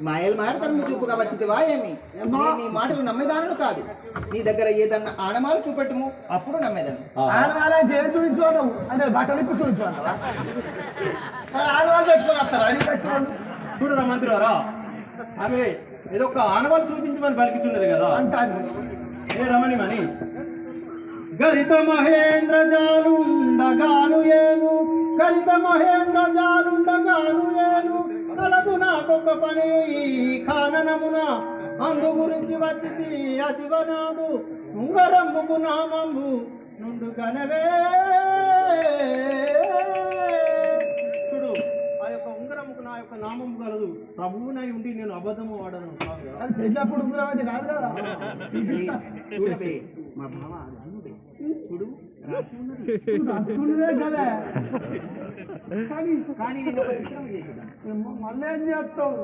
మాయలు మారతను చూపుగా వచ్చితివా ఏమి నీ మాటలు నమ్మేదానను కాదు. నీ దగ్గర ఏదన్నా ఆనమాలు చూపెట్టుము అప్పుడు నమ్మేదాను ఆడవాళ్ళంటే ఏం చూపించుకోను అంటే బట్టలు ఇప్పి చూపించుకోను ఆడవాళ్ళు పెట్టుకొని వస్తారా? చూడరా మంత్రివారా ఆమె ఏదో ఒక ఆనవాళ్ళు చూపించమని పలికితున్నది కదా. అంటాను. ఏ రమణి మని గరిత మహేంద్ర జాలుండగాను ఏను గరిత మహేంద్ర జాలుండగాను ఏను కలదు నాకొక పని ఈ ఖాననమున అందు గురించి వచ్చింది అతివనాదు ఉంగరంబు నామంబు నుండు కనవే చూడు ఆ యొక్క ఉంగరముకు నా యొక్క నామము కలదు ప్రభువునై ఉండి నేను అబద్ధము వాడను కాదు కదా. అది పెళ్ళప్పుడు ఉంగరం కాదు కదా చూడవే మా బావ చూడు కదా. కానీ మళ్ళీ ఏం చేస్తావు?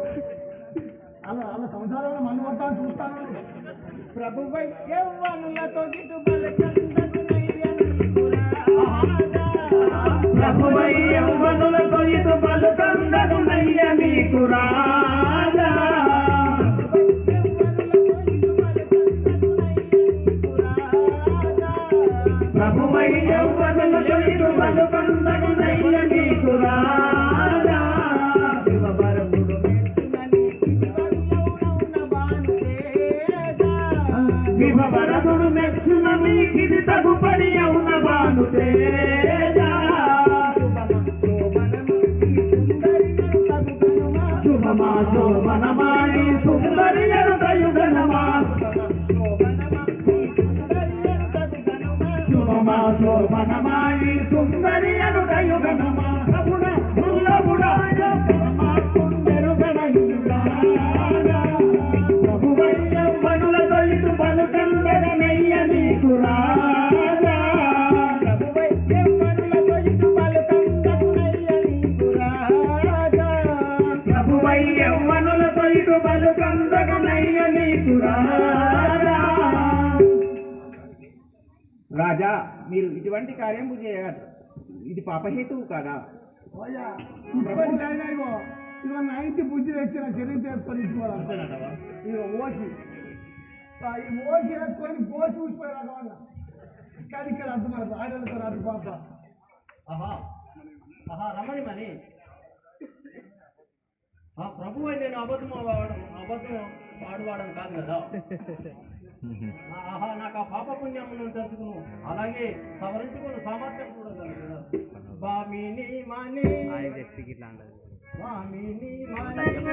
అలా అలా సంసారంలో మన్ను కొట్టాలని చూస్తాను. ప్రభువై యవ్వనులతో గిటు పలకందకు నైర్యనుకురా. ప్రభువై యవ్వనులతో ఇటు నయ్య మీకు విభవరదుడు మెచ్చున మీకిది తగుపడి అవున బాను శుభమా శోభనమాని శుభమా శోభనమాని సుందరియను దయుగనమా రఘుణ దుర్లభుడ ప్రభువయ్యవ్వనుల తొలిటు రాజా మీరు ఇటువంటి కార్యం చేయగలరు. ఇది పాపహేతువు కాదా? నైన్త్ బుద్ధి తెచ్చిన ఇచ్చుకోవాలి. ఇక ఓసి. ఆ, ఈ ఓసి వేసుకొని పోసి ఊసిపోయారు కావాలి కానీ ఇక్కడ అర్థం మనకు ఆడలతో రాదు పాప. ఆహా. ఆహా రమణి మని ఆ ప్రభు నేను అబద్ధం అబద్ధం పాడువాడని కాదు కదా. ఆహా నాకు ఆ పాప పుణ్యములను తెలుసుకును. అలాగే సవరించుకుని సామర్థ్యం కూడా కదా బామిని మని. బామిని మని.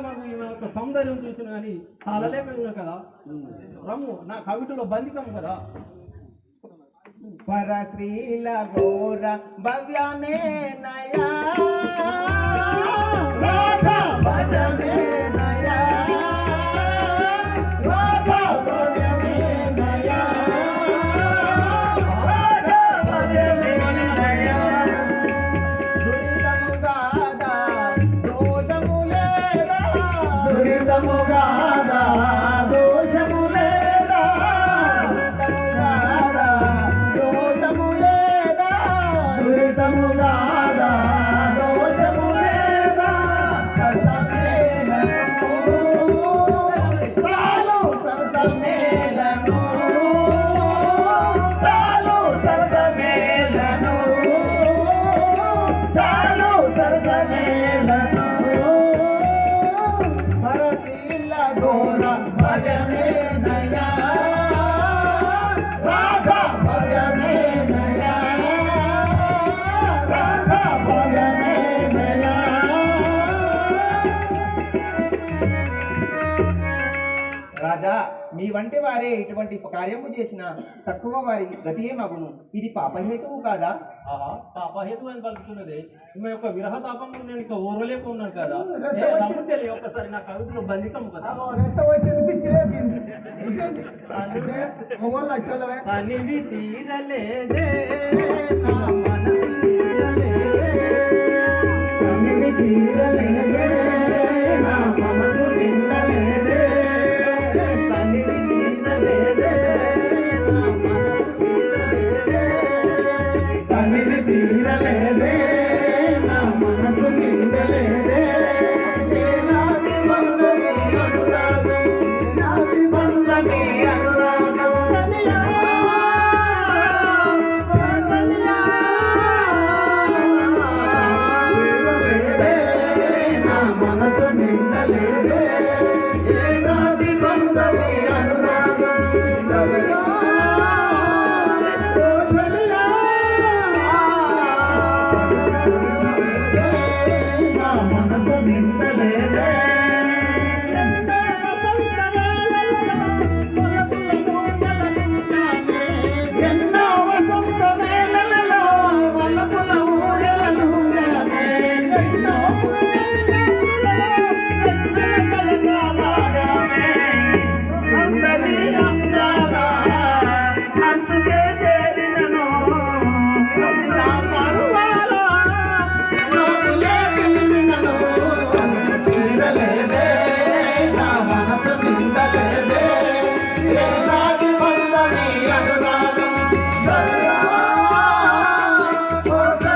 మాకు ఈమె యొక్క సౌందర్యం చూసిన కానీ అలలేకపోయినా కదా? రమ్ము నా కవిటలో బంధికం కదా? పరశ్రీల ఘోర భవ్యమే నయా. మీ వంటి వారే ఇటువంటి కార్యము చేసిన తక్కువ వారి గతి ఏమగును ఇది పాపహేతువు కాదా? ఆహా పాపహేతు అని పలుకుతున్నది. ఈమె యొక్క విరహ తాపంలో నేను ఇక ఓర్వలేక ఉన్నాను కదా ఏ, రమ్ముంటేలే ఒక్కసారి నా కవితలో బంధితం కదా. తీరలేదే నా మనసు తీరలేదే.